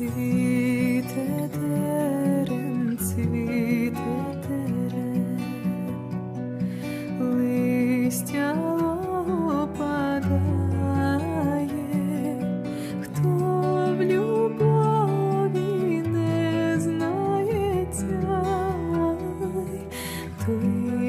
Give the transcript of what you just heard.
Цвіте терен, цвіте терен, листя опадає, хто в любові не знається, той